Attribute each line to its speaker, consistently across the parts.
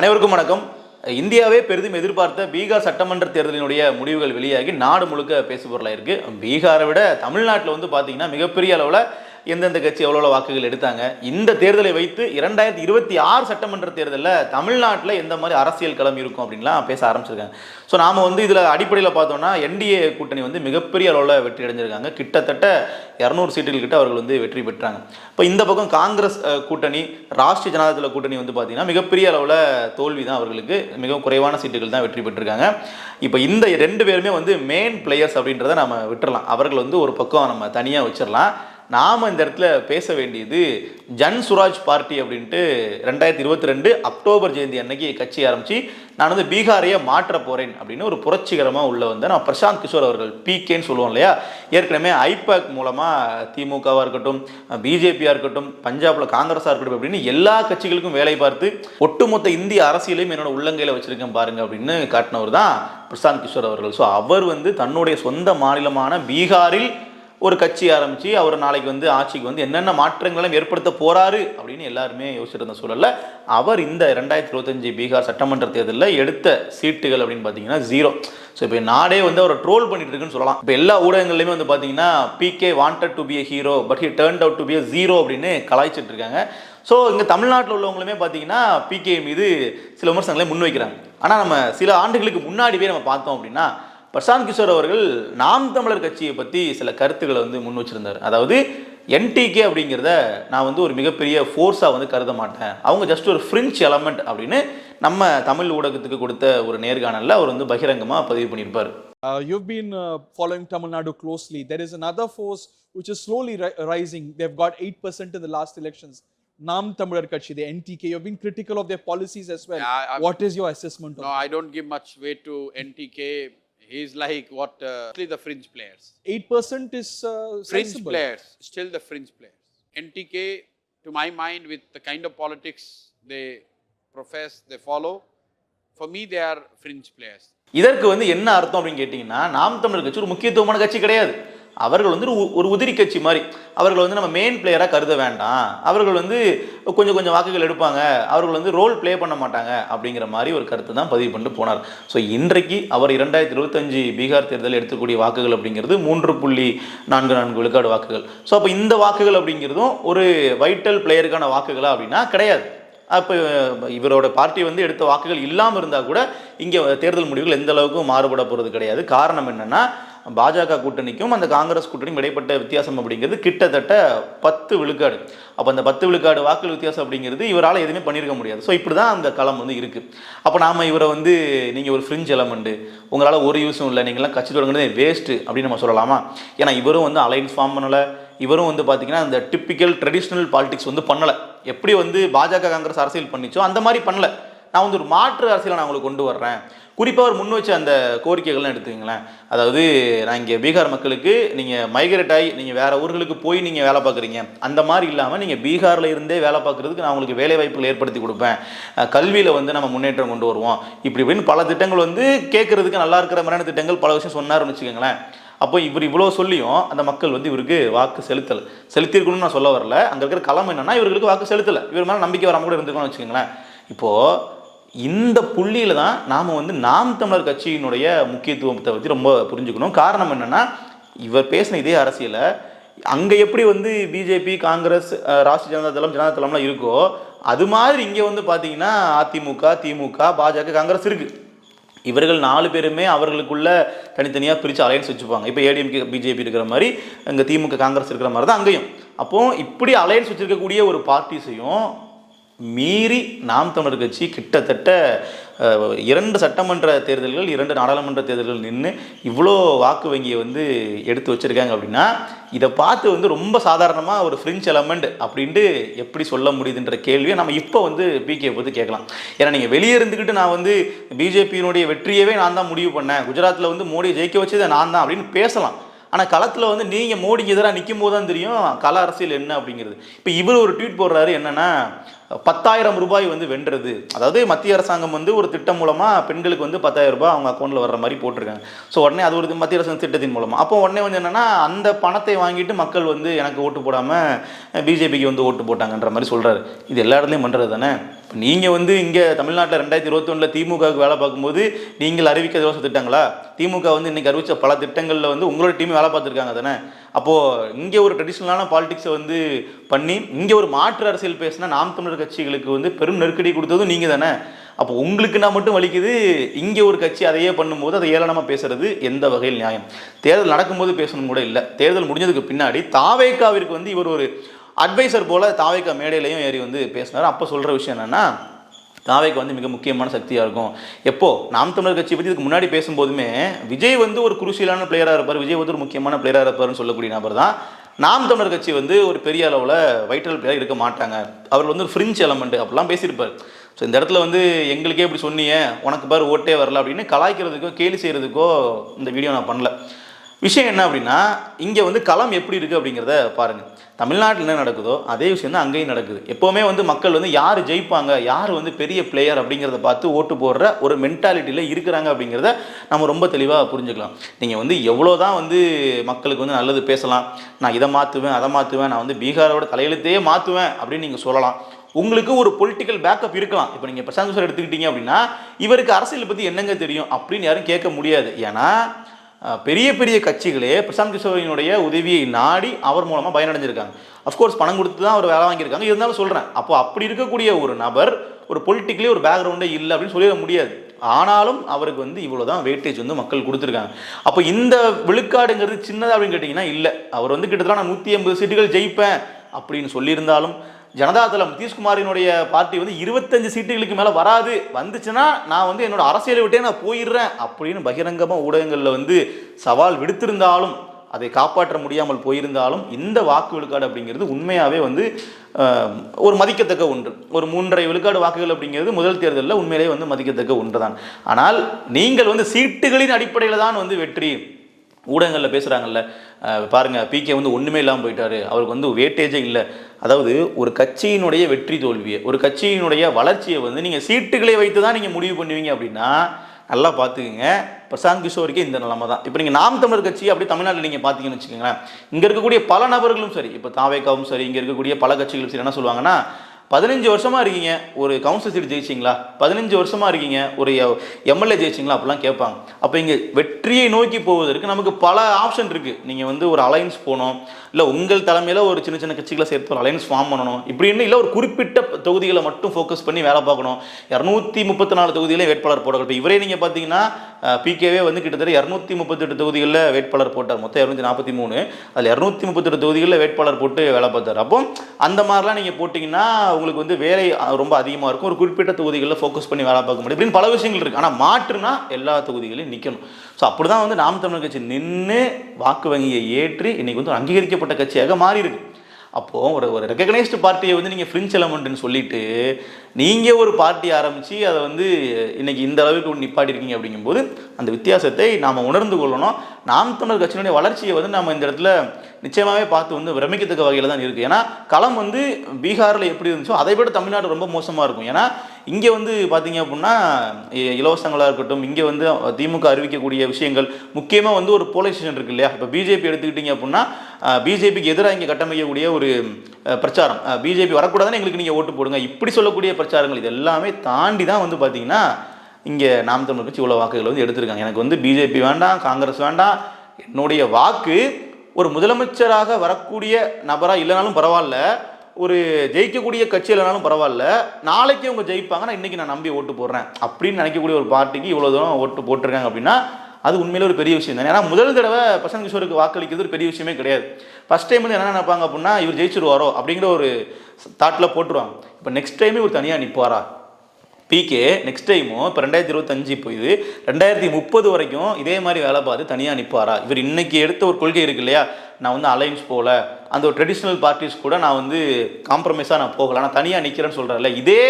Speaker 1: அனைவருக்கும் வணக்கம். இந்தியாவே பெரிதும் எதிர்பார்த்த பீகார் சட்டமன்ற தேர்தலினுடைய முடிவுகள் வெளியாகி நாடு முழுக்க பேசுபொருளாக இருக்குது பீகாரை விட தமிழ்நாட்டில் வந்து பார்த்திங்கன்னா மிகப்பெரிய அளவில் எந்தெந்த கட்சி எவ்வளோ வாக்குகள் எடுத்தாங்க? இந்த தேர்தலை வைத்து இரண்டாயிரத்தி இருபத்தி ஆறு சட்டமன்ற தேர்தலில் தமிழ்நாட்டில் எந்த மாதிரி அரசியல் களம் இருக்கும் அப்படின்லாம் பேச ஆரம்பிச்சிருக்காங்க. ஸோ நாம் வந்து இதில் அடிப்படையில் பார்த்தோம்னா என்டிஏ கூட்டணி வந்து மிகப்பெரிய அளவில் வெற்றி அடைஞ்சிருக்காங்க. கிட்டத்தட்ட இரநூறு சீட்டுகள் கிட்ட அவர்கள் வந்து வெற்றி பெற்றாங்க. இப்போ இந்த பக்கம் காங்கிரஸ் கூட்டணி ராஷ்டிரிய ஜனதாதள கூட்டணி வந்து பார்த்திங்கன்னா மிகப்பெரிய அளவில் தோல்வி தான் அவர்களுக்கு மிகவும் குறைவான சீட்டுகள் தான் வெற்றி பெற்றிருக்காங்க. இப்போ இந்த ரெண்டு பேருமே வந்து மெயின் பிளேயர்ஸ் அப்படின்றத நம்ம விட்டுறலாம். அவர்கள் வந்து ஒரு பக்கம் நம்ம தனியாக வச்சிடலாம் நாம் இந்த இடத்துல பேச வேண்டியது ஜன் சுராஜ் பார்ட்டி அப்படின்ட்டு ரெண்டாயிரத்தி இருபத்தி ரெண்டு அக்டோபர் ஜெயந்தி அன்னைக்கு கட்சி ஆரம்பித்து நான் வந்து பீகாரையே மாற்ற போகிறேன் அப்படின்னு ஒரு புரட்சிகரமாக உள்ள வந்தேன் நான் பிரசாந்த் கிஷோர் அவர்கள் பிகேன்னு சொல்லுவோம் இல்லையா? ஏற்கனவே ஐபேக் மூலமாக திமுகவாக இருக்கட்டும் பிஜேபியாக இருக்கட்டும் பஞ்சாபில் காங்கிரஸாக இருக்கட்டும் அப்படின்னு எல்லா கட்சிகளுக்கும் வேலை பார்த்து ஒட்டுமொத்த இந்திய அரசியலையும் என்னோட உள்ளங்கையில் வச்சுருக்கேன் பாருங்கள் அப்படின்னு காட்டினவர் தான் பிரசாந்த் கிஷோர் அவர்கள். ஸோ அவர் வந்து தன்னுடைய சொந்த மாநிலமான பீகாரில் ஒரு கட்சி ஆரம்பித்து அவர் நாளைக்கு வந்து ஆட்சிக்கு வந்து என்னென்ன மாற்றங்களும் ஏற்படுத்த போகிறாரு அப்படின்னு எல்லாருமே யோசிச்சுட்டு இருந்த அவர் இந்த ரெண்டாயிரத்தி இருபத்தஞ்சு பீகார் சட்டமன்ற தேர்தலில் எடுத்த சீட்டுகள் அப்படின்னு பார்த்தீங்கன்னா ஜீரோ ஸோ இப்போ நாடே வந்து அவரை ட்ரோல் பண்ணிட்டு இருக்குன்னு சொல்லலாம். இப்போ எல்லா ஊடகங்கள்லையுமே வந்து பார்த்தீங்கன்னா PK wanted to be a hero but he turned out to be a zero அப்படின்னு கலாய்ச்சிட்டு இருக்காங்க. ஸோ இங்கே தமிழ்நாட்டில் உள்ளவங்களுமே பார்த்தீங்கன்னா பிகே மீது சில விமர்சனங்களை முன்வைக்கிறாங்க. ஆனால் நம்ம சில ஆண்டுகளுக்கு முன்னாடியே நம்ம பார்த்தோம் அப்படின்னா பிரசாந்த் கிஷோர் அவர்கள் நாம் தமிழர் கட்சியை பற்றி சில கருத்துக்களை வந்து முன் வச்சிருந்தார் அதாவது என்டிகே அப்படிங்கிறத நான் வந்து ஒரு மிகப்பெரிய ஃபோர்ஸாக வந்து கருத மாட்டேன் அவங்க ஜஸ்ட் ஒரு ஃப்ரிஞ்ச் எலமெண்ட் அப்படின்னு நம்ம தமிழ் ஊடகத்துக்கு கொடுத்த ஒரு நேர்காணலில் அவர் வந்து பகிரங்கமாக பதிவு பண்ணியிருப்பார்
Speaker 2: Uh, you've been uh, following Tamil Nadu closely. There is another force which is slowly ri- rising. They've got 8% in the last elections. Nam Tamilar Kachi, the NTK. You've been critical of their policies as well.
Speaker 3: Yeah, I- I'm-
Speaker 2: what is your assessment
Speaker 3: No,
Speaker 2: on
Speaker 3: I don't give much weight to NTK. He's like what? Uh, actually the fringe players.
Speaker 2: that? 8% is uh,
Speaker 3: Fringe
Speaker 2: sensible.
Speaker 3: players, still the fringe players. NTK, to my mind, with the kind of politics they profess, they follow, for me they are fringe players.
Speaker 1: இதற்கு வந்து என்ன அர்த்தம் அப்படின்னு கேட்டிங்கன்னா நாம் தமிழர் கட்சி ஒரு முக்கியத்துவமான கட்சி கிடையாது அவர்கள் வந்து ஒரு ஒரு உதிரி கட்சி மாதிரி. அவர்கள் வந்து நம்ம மெயின் பிளேயராக கருத வேண்டாம். அவர்கள் வந்து கொஞ்சம் கொஞ்சம் வாக்குகள் எடுப்பாங்க. அவர்கள் வந்து ரோல் ப்ளே பண்ண மாட்டாங்க அப்படிங்கிற மாதிரி ஒரு கருத்து தான் பதிவு பண்ணிட்டு போனார். ஸோ இன்றைக்கு அவர் இரண்டாயிரத்தி இருபத்தஞ்சு பீகார் தேர்தலில் எடுக்கக்கூடிய வாக்குகள் அப்படிங்கிறது மூன்று புள்ளி நான்கு நான்கு விழுக்காடு வாக்குகள். ஸோ அப்போ இந்த வாக்குகள் அப்படிங்கிறதும் ஒரு வைட்டல் பிளேயருக்கான வாக்குகளா அப்படின்னா கிடையாது. அப்போ இவரோட பார்ட்டி வந்து எடுத்த வாக்குகள் இல்லாமல் இருந்தால் கூட இங்கே தேர்தல் முடிவுகள் எந்த அளவுக்கும் மாறுபட போகிறது கிடையாது. காரணம் என்னென்னா பாஜக கூட்டணிக்கும் அந்த காங்கிரஸ் கூட்டணியும் இடைப்பட்ட வித்தியாசம் அப்படிங்கிறது கிட்டத்தட்ட பத்து விழுக்காடு. அப்போ அந்த பத்து விழுக்காடு வாக்குகள் வித்தியாசம் அப்படிங்கிறது இவரால் எதுவுமே பண்ணியிருக்க முடியாது. ஸோ இப்படி தான் அந்த களம் வந்து இருக்குது அப்போ நாம் இவரை வந்து நீங்கள் ஒரு ஃப்ரிஞ்ச் எலமெண்ட்டு உங்களால் ஒரு யூஸும் இல்லை நீங்களாம் கட்சி தொடங்குறதே வேஸ்ட்டு அப்படின்னு நம்ம சொல்லலாமா? ஏன்னா இவரும் வந்து அலைன்ஸ் ஃபார்ம் பண்ணலை. இவரும் வந்து பார்த்தீங்கன்னா அந்த டிப்பிக்கல் ட்ரெடிஷ்னல் பாலிடிக்ஸ் வந்து பண்ணலை. எப்படி வந்து பாஜக காங்கிரஸ் அரசியல் பண்ணிச்சோ அந்த மாதிரி பண்ணலை. நான் வந்து ஒரு மாற்று அரசியலை நான் உங்களுக்கு கொண்டு வர்றேன். குறிப்பாக அவர் முன் வச்ச அந்த கோரிக்கைகள்லாம் எடுத்துக்கங்களேன். அதாவது நான் இங்கே பீகார் மக்களுக்கு நீங்கள் மைக்ரேட் ஆகி நீங்கள் வேறு ஊர்களுக்கு போய் நீங்கள் வேலை பார்க்குறீங்க. அந்த மாதிரி இல்லாமல் நீங்கள் பீகாரில் இருந்தே வேலை பார்க்குறதுக்கு நான் உங்களுக்கு வேலை வாய்ப்புகள் ஏற்படுத்தி கொடுப்பேன். கல்வியில் வந்து நம்ம முன்னேற்றம் கொண்டு வருவோம். இப்படி இப்படின்னு பல திட்டங்கள் வந்து கேட்குறதுக்கு நல்லா இருக்கிற மாதிரியான திட்டங்கள் பல விஷயம் சொன்னார்னு வச்சுக்கோங்களேன். அப்போ இவர் இவ்வளோ சொல்லியும் அந்த மக்கள் வந்து இவருக்கு வாக்கு செலுத்தலை. செலுத்தியிருக்கணும்னு நான் சொல்ல வரல. அங்கே இருக்கிற களம் என்னன்னா இவர்களுக்கு வாக்கு செலுத்தலை. இவர் மேலே நம்பிக்கை வராமல் கூட இருந்துக்கணும்னு வச்சுக்கோங்களேன். இப்போது இந்த புள்ளியில் தான் நாம் வந்து நாம் தமிழர் கட்சியினுடைய முக்கியத்துவத்தை பற்றி ரொம்ப புரிஞ்சுக்கணும். காரணம் என்னென்னா இவர் பேசின இதே அரசியலை அங்கே எப்படி வந்து பிஜேபி காங்கிரஸ் அஹ், ராஷ்டிரிய ஜனதா தளம் ஜனதா தளம்லாம் இருக்கோ அது மாதிரி இங்கே வந்து பார்த்தீங்கன்னா அதிமுக திமுக பாஜக காங்கிரஸ் இருக்குது இவர்கள் நாலு பேருமே அவர்களுக்குள்ள தனித்தனியாக பிரித்து அலையன்ஸ் வச்சுப்பாங்க. இப்போ ஏடிஎம்கே பிஜேபி இருக்கிற மாதிரி அங்கே திமுக காங்கிரஸ் இருக்கிற மாதிரி தான் அங்கேயும். அப்போது இப்படி அலையன்ஸ் வச்சுருக்கக்கூடிய ஒரு பார்ட்டிஸையும் மீறி நாம் தமிழர் கட்சி கிட்டத்தட்ட இரண்டு சட்டமன்ற தேர்தல்கள் இரண்டு நாடாளுமன்ற தேர்தல்கள் நின்று இவ்வளோ வாக்கு வங்கியை வந்து எடுத்து வச்சிருக்காங்க அப்படின்னா இதை பார்த்து வந்து ரொம்ப சாதாரணமாக ஒரு ஃப்ரிஞ்ச் எலமெண்ட் அப்படின்ட்டு எப்படி சொல்ல முடியுதுன்ற கேள்வியை நம்ம இப்போ வந்து பிகே பற்றி கேட்கலாம். ஏன்னா நீங்கள் வெளியே இருந்துக்கிட்டு நான் வந்து பிஜேபியினுடைய வெற்றியவே நான் தான் முடிவு பண்ணேன். குஜராத்தில் வந்து மோடியை ஜெயிக்க வச்சதை நான் தான் அப்படின்னு பேசலாம். ஆனால் களத்தில் வந்து நீங்கள் மோடிக்கு எதிராக நிற்கும் போது தான் தெரியும் கள அரசியல் என்ன அப்படிங்கிறது. இப்போ இவர் ஒரு ட்வீட் போடுறாரு என்னென்னா பத்தாயிரம் ரூபாய் வந்து வென்றது. அதாவது மத்திய அரசாங்கம் வந்து ஒரு திட்டம் மூலமாக பெண்களுக்கு வந்து பத்தாயிரம் ரூபாய் அவங்க அக்கௌண்ட்டில் வர்ற மாதிரி போட்டிருக்காங்க. ஸோ உடனே அது ஒரு மத்திய அரசு திட்டத்தின் மூலமாக அப்போ உடனே வந்து என்னென்னா அந்த பணத்தை வாங்கிட்டு மக்கள் வந்து எனக்கு ஓட்டு போடாமல் பிஜேபிக்கு வந்து ஓட்டு போட்டாங்கன்ற மாதிரி சொல்கிறாரு இது எல்லா இடத்துலையும் பண்ணுறது தானே? இப்போ நீங்கள் வந்து இங்கே தமிழ்நாட்டில் ரெண்டாயிரத்தி இருபத்தி ஒன்றில் திமுகவுக்கு வேலை பார்க்கும்போது நீங்கள் அறிவிக்க இலவச திட்டங்களா? திமுக வந்து இன்றைக்கி அறிவித்த பல திட்டங்களில் வந்து உங்களோட டீம் வேலை பார்த்துருக்காங்க தானே? அப்போது இங்கே ஒரு ட்ரெடிஷ்னலான பாலிடிக்ஸை வந்து பண்ணி இங்கே ஒரு மாற்று அரசியல் பேசினா நாம் தமிழர் கட்சிகளுக்கு வந்து பெரும் நெருக்கடி கொடுத்ததும் நீங்கள் தானே. அப்போ உங்களுக்கு நான் மட்டும் வலிக்குது இங்கே ஒரு கட்சி அதையே பண்ணும்போது அதை ஏளனமாக பேசுறது எந்த வகையில் நியாயம்? தேர்தல் நடக்கும்போது பேசணும் கூட இல்லை. தேர்தல் முடிஞ்சதுக்கு பின்னாடி தாவேக்காவிற்கு வந்து இவர் ஒரு அட்வைசர் போல தாவேக்கா மேடையிலையும் ஏறி வந்து பேசினார். அப்போ சொல்கிற விஷயம் என்னென்னா நாவைக்கு வந்து மிக முக்கியமான சக்தியாக இருக்கும். எப்போ? நாம் தமிழர் கட்சி பற்றி இதுக்கு முன்னாடி பேசும்போதுமே விஜய் வந்து ஒரு குருசியலான பிளேயராக இருப்பார் விஜய் வந்து ஒரு முக்கியமான பிளேயராக இருப்பார்னு சொல்லக்கூடிய நபர் தான். நாம் தமிழர் கட்சி வந்து ஒரு பெரிய அளவில் வைட்டல் பிளேயர் இருக்க மாட்டாங்க. அவர் வந்து ஒரு ஃப்ரிஞ்ச் எலமெண்ட் அப்படிலாம் பேசியிருப்பார். ஸோ இந்த இடத்துல வந்து எங்களுக்கே இப்படி சொன்னீங்க உனக்கு பாரு ஓட்டே வரல அப்படின்னு கலாய்க்கிறதுக்கோ கேலி செய்கிறதுக்கோ இந்த வீடியோ நான் பண்ணல. விஷயம் என்ன அப்படின்னா இங்கே வந்து களம் எப்படி இருக்குது அப்படிங்கிறத பாருங்கள் தமிழ்நாட்டில் என்ன நடக்குதோ அதே விஷயம் தான் அங்கேயும் நடக்குது. எப்போவுமே வந்து மக்கள் வந்து யார் ஜெயிப்பாங்க யார் வந்து பெரிய பிளேயர் அப்படிங்கிறத பார்த்து ஓட்டு போடுற ஒரு மென்டாலிட்டியில் இருக்கிறாங்க அப்படிங்கிறத நம்ம ரொம்ப தெளிவாக புரிஞ்சுக்கலாம். நீங்கள் வந்து எவ்வளோ தான் வந்து மக்களுக்கு வந்து நல்லது பேசலாம். நான் இதை மாற்றுவேன் அதை மாற்றுவேன் நான் வந்து பீகாரோட தலையெழுத்தையே மாற்றுவேன் அப்படின்னு நீங்கள் சொல்லலாம். உங்களுக்கு ஒரு பொலிட்டிக்கல் பேக்கப் இருக்கலாம். இப்போ நீங்கள் பிரசாந்த் சார் எடுத்துக்கிட்டீங்க அப்படின்னா இவருக்கு அரசியல் பற்றி என்னங்க தெரியும் அப்படின்னு யாரும் கேட்க முடியாது. ஏன்னா பெரிய பெரிய கட்சிகளே பிரசாந்த் கிஷோரினுடைய உதவியை நாடி அவர் மூலமாக பயனடைஞ்சிருக்காங்க. அஃப்கோர்ஸ் பணம் கொடுத்து தான் அவர் வேலை வாங்கியிருக்காங்க. இருந்தாலும் சொல்கிறேன் அப்போ அப்படி இருக்கக்கூடிய ஒரு நபர் ஒரு பொலிட்டிக்கலி ஒரு பேக்ரவுண்டே இல்லை அப்படின்னு சொல்லிட முடியாது. ஆனாலும் அவருக்கு வந்து இவ்வளோ தான் வெயிட்டேஜ் வந்து மக்கள் கொடுத்துருக்காங்க. அப்போ இந்த விழுக்காடுங்கிறது சின்னதாக அப்படின்னு கேட்டிங்கன்னா இல்லை. அவர் வந்து கிட்டத்தட்ட நான் நூற்றி ஐம்பது சீட்டுகள் ஜெயிப்பேன் அப்படின்னு சொல்லியிருந்தாலும் ஜனதாதளம் நிதிஷ்குமாரினுடைய பார்ட்டி வந்து இருபத்தஞ்சு சீட்டுகளுக்கு மேலே வராது. வந்துச்சுன்னா நான் வந்து என்னோட அரசியலை விட்டே நான் போயிடுறேன் அப்படின்னு பகிரங்கமாக ஊடகங்களில் வந்து சவால் விடுத்திருந்தாலும் அதை காப்பாற்ற முடியாமல் போயிருந்தாலும் இந்த வாக்கு விழுக்காடு அப்படிங்கிறது உண்மையாகவே வந்து ஒரு மதிக்கத்தக்க ஒன்று. ஒரு மூன்றரை விழுக்காடு வாக்குகள் அப்படிங்கிறது முதல் தேர்தலில் உண்மையிலேயே வந்து மதிக்கத்தக்க ஒன்று தான் ஆனால் நீங்கள் வந்து சீட்டுகளின் அடிப்படையில் தான் வந்து வெற்றி ஊடகங்களில் பேசுகிறாங்கல்ல பாருங்கள் பிகே வந்து ஒன்றுமே இல்லாமல் போயிட்டாரு. அவருக்கு வந்து வேட்டேஜே இல்லை. அதாவது ஒரு கட்சியினுடைய வெற்றி தோல்வியை ஒரு கட்சியினுடைய வளர்ச்சியை வந்து நீங்கள் சீட்டுகளை வைத்து தான் நீங்கள் முடிவு பண்ணுவீங்க அப்படின்னா நல்லா பார்த்துக்குங்க பிரசாந்த் கிஷோருக்கே இந்த நிலமை தான். இப்போ நீங்கள் நாம் தமிழர் கட்சி அப்படி தமிழ்நாட்டில் நீங்கள் பார்த்தீங்கன்னு வச்சுக்கோங்களேன் இங்கே இருக்கக்கூடிய பல நபர்களும் சரி இப்போ தாவேக்காவும் சரி இங்கே இருக்கக்கூடிய பல கட்சிகளும் சரி என்ன சொல்லுவாங்கன்னா பதினஞ்சு வருஷமா இருக்கீங்க ஒரு கவுன்சில் சீட் ஜெயிச்சிங்களா? பதினஞ்சு வருஷமா இருக்கீங்க ஒரு எம்எல்ஏ ஜெயிச்சிங்களா? அப்படிலாம் கேட்பாங்க. அப்போ இங்கே வெற்றியை நோக்கி போவதற்கு நமக்கு பல ஆப்ஷன் இருக்கு. நீங்கள் வந்து ஒரு அலைன்ஸ் போகணும் இல்லை உங்கள் தலைமையில் ஒரு சின்ன சின்ன கட்சிகளை சேர்த்து ஒரு அலைன்ஸ் ஃபார்ம் பண்ணணும். இப்படின்னு இல்லை ஒரு குறிப்பிட்ட தொகுதிகளை மட்டும் ஃபோக்கஸ் பண்ணி வேலை பார்க்கணும். இரநூத்தி முப்பத்தி நாலு தொகுதியிலே வேட்பாளர் போடணும் இப்போ இவரே நீங்கள் பார்த்தீங்கன்னா பிகேவே வந்து கிட்டத்தட்ட இரநூத்தி முப்பத்தெட்டு தொகுதிகளில் வேட்பாளர் போட்டார். மொத்தம் இரநூத்தி நாற்பத்தி மூணு. அதில் இரநூத்தி முப்பத்தெட்டு தொகுதிகளில் வேட்பாளர் போட்டு வேலை பார்த்தார். அப்போ அந்த மாதிரிலாம் நீங்கள் போட்டிங்கன்னா உங்களுக்கு வந்து வேலை ரொம்ப அதிகமாக இருக்கும். ஒரு குறிப்பிட்ட தொகுதிகளில் ஃபோக்கஸ் பண்ணி வேலை பார்க்க முடியும் இப்படின்னு பல விஷயங்கள் இருக்குது ஆனால் மாற்றுனா எல்லா தொகுதிகளையும் நிற்கணும் ஸோ அப்படி தான் வந்து நாம் தமிழர் கட்சி நின்று வாக்கு வங்கியை ஏற்றி இன்றைக்கி வந்து ஒரு அங்கீகரிக்கப்பட்ட கட்சியாக மாறி இருக்குது அப்போது ஒரு ஒரு ரெக்கக்னைஸ்டு பார்ட்டியை வந்து நீங்கள் ஃப்ரிஞ்ச் எலமெண்ட்னு சொல்லிட்டு நீங்கள் ஒரு பார்ட்டி ஆரம்பித்து அதை வந்து இன்றைக்கி இந்த அளவுக்கு ஒன்று நிப்பாட்டி இருக்கீங்க அப்படிங்கும்போது அந்த வித்தியாசத்தை நாம் உணர்ந்து கொள்ளணும். நாம் தமிழர் கட்சியினுடைய வளர்ச்சியை வந்து நம்ம இந்த இடத்துல நிச்சயமாகவே பார்த்து வந்து பிரமிக்கத்தக்க வகையில் தான் இருக்குது ஏன்னா களம் வந்து பீகாரில் எப்படி இருந்துச்சோ அதை விட தமிழ்நாடு ரொம்ப மோசமாக இருக்கும். ஏன்னா இங்கே வந்து பார்த்தீங்க அப்படின்னா இலவசங்களாக இருக்கட்டும் இங்கே வந்து திமுக அறிவிக்கக்கூடிய விஷயங்கள் முக்கியமாக வந்து ஒரு போலரைசேஷன் இருக்கு இல்லையா? இப்போ பிஜேபி எடுத்துக்கிட்டிங்க அப்படின்னா பிஜேபிக்கு எதிராக இங்கே கட்டமைக்கக்கூடிய ஒரு பிரச்சாரம். பிஜேபி வரக்கூடாதுன்னு எங்களுக்கு நீங்கள் ஓட்டு போடுங்க. இப்படி சொல்லக்கூடிய பிரச்சாரங்கள் இது எல்லாமே தாண்டி தான் வந்து பார்த்தீங்கன்னா இங்கே நாம் தமிழர் கட்சி இவ்வளோ வாக்குகள் வந்து எடுத்திருக்காங்க. எனக்கு வந்து பிஜேபி வேண்டாம் காங்கிரஸ் வேண்டாம். என்னுடைய வாக்கு ஒரு முதலமைச்சராக வரக்கூடிய நபராக இல்லைனாலும் பரவாயில்ல. ஒரு ஜெயிக்கக்கூடிய கட்சி இல்லைனாலும் பரவாயில்ல. நாளைக்கு அவங்க ஜெயிப்பாங்க நான் இன்றைக்கி நான் நம்பி ஓட்டு போடுறேன் அப்படின்னு நினைக்கக்கூடிய ஒரு பார்ட்டிக்கு இவ்வளோ தூரம் ஓட்டு போட்டிருக்காங்க அப்படின்னா அது உண்மையிலே ஒரு பெரிய விஷயம் தான். ஏன்னா முதல் தடவை பிரசாந்த் கிஷோருக்கு வாக்களிக்கிறது ஒரு பெரிய விஷயமே கிடையாது. ஃபர்ஸ்ட் டைம் வந்து என்ன நினைப்பாங்க அப்படின்னா இவர் ஜெயிச்சிருவாரோ அப்படிங்கிற ஒரு தாட்டில் போட்டுருவாங்க. இப்போ நெக்ஸ்ட் டைமே இவர் தனியாக நிற்பாரா பிகே நெக்ஸ்ட் டைமும் இப்போ ரெண்டாயிரத்தி இருபத்தஞ்சு போயிது. ரெண்டாயிரத்தி முப்பது வரைக்கும் இதே மாதிரி வேலை பார்த்து தனியாக நிற்பாரா இவர் இன்னைக்கு எடுத்த ஒரு கொள்கை இருக்கு இல்லையா? நான் வந்து அலைன்ஸ் போகல அந்த ஒரு ட்ரெடிஷ்னல் பார்ட்டிஸ் கூட நான் வந்து காம்ப்ரமைஸாக நான் போகல. நான் தனியாக நிற்கிறேன்னு சொல்கிறேன்ல இதே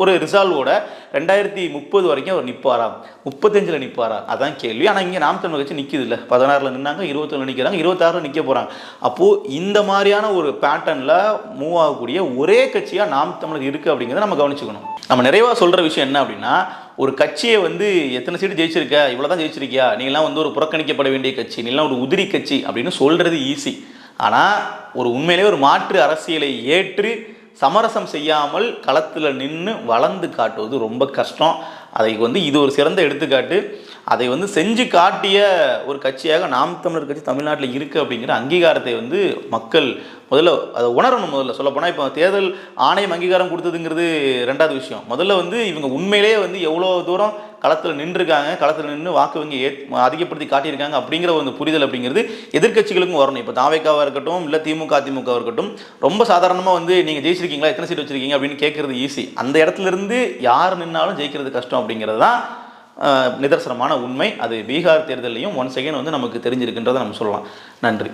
Speaker 1: ஒரு ரிசால்வோட ரெண்டாயிரத்தி முப்பது வரைக்கும் அவர் நிற்பாரா முப்பத்தஞ்சில் நிற்பாரா அதான் கேள்வி. ஆனால் இங்கே நாம் தமிழ் கட்சி நிற்கிது இல்லை பதினாறில் நின்னாங்க இருபத்தொன்று நிற்கிறாங்க இருபத்தாறில் நிற்க போகிறாங்க அப்போது இந்த மாதிரியான ஒரு பேட்டர்னில் மூவ் ஆகக்கூடிய ஒரே கட்சியாக நாம் தமிழர் இருக்குது அப்படிங்கிறத நம்ம கவனிச்சுக்கணும். நம்ம நிறைவாக சொல்கிற விஷயம் என்ன அப்படின்னா ஒரு கட்சியை வந்து எத்தனை சீட்டு ஜெயிச்சிருக்க? இவ்வளோ தான் ஜெயிச்சிருக்கியா? நீங்களாம் வந்து ஒரு புறக்கணிக்கப்பட வேண்டிய கட்சி நீங்களாம் ஒரு உதிரி கட்சி அப்படின்னு சொல்கிறது ஈஸி ஆனால் ஒரு உண்மையிலேயே ஒரு மாற்று அரசியலை ஏற்று சமரசம் செய்யாமல் களத்தில் நின்று வளர்ந்து காட்டுவது ரொம்ப கஷ்டம். அதை வந்து இது ஒரு சிறந்த எடுத்துக்காட்டு. அதை வந்து செஞ்சு காட்டிய ஒரு கட்சியாக நாம் தமிழர் கட்சி தமிழ்நாட்டில் இருக்குது அப்படிங்கிற அங்கீகாரத்தை வந்து மக்கள் முதல்ல அதை உணரணும் முதல்ல. சொல்லப்போனால் இப்போ தேர்தல் ஆணையம் அங்கீகாரம் கொடுத்ததுங்கிறது ரெண்டாவது விஷயம். முதல்ல வந்து இவங்க உண்மையிலேயே வந்து எவ்வளோ தூரம் களத்தில் நின்றுருக்காங்க களத்தில் நின்று வாக்கு வங்கி ஏத் அதிகப்படுத்தி காட்டியிருக்காங்க அப்படிங்கிற ஒரு புரிதல் அப்படிங்கிறது எதிர்க்கட்சிகளுக்கும் வரணும். இப்போ தாவைக்காவாக இருக்கட்டும் இல்லை திமுக அதிமுக இருக்கட்டும் ரொம்ப சாதாரணமாக வந்து நீங்கள் ஜெயிச்சிருக்கீங்களா எத்தனை சீட் வச்சிருக்கீங்க அப்படின்னு கேட்குறது ஈஸி அந்த இடத்துல இருந்து யார் நின்னாலும் ஜெயிக்கிறது கஷ்டம். அப்படிங்கிறது தான் நிதர்சனமான உண்மை. அது பீகார் தேர்தலையும் ஒன் செகண்ட் வந்து நமக்கு தெரிஞ்சிருக்குன்றதை நம்ம சொல்லலாம். நன்றி.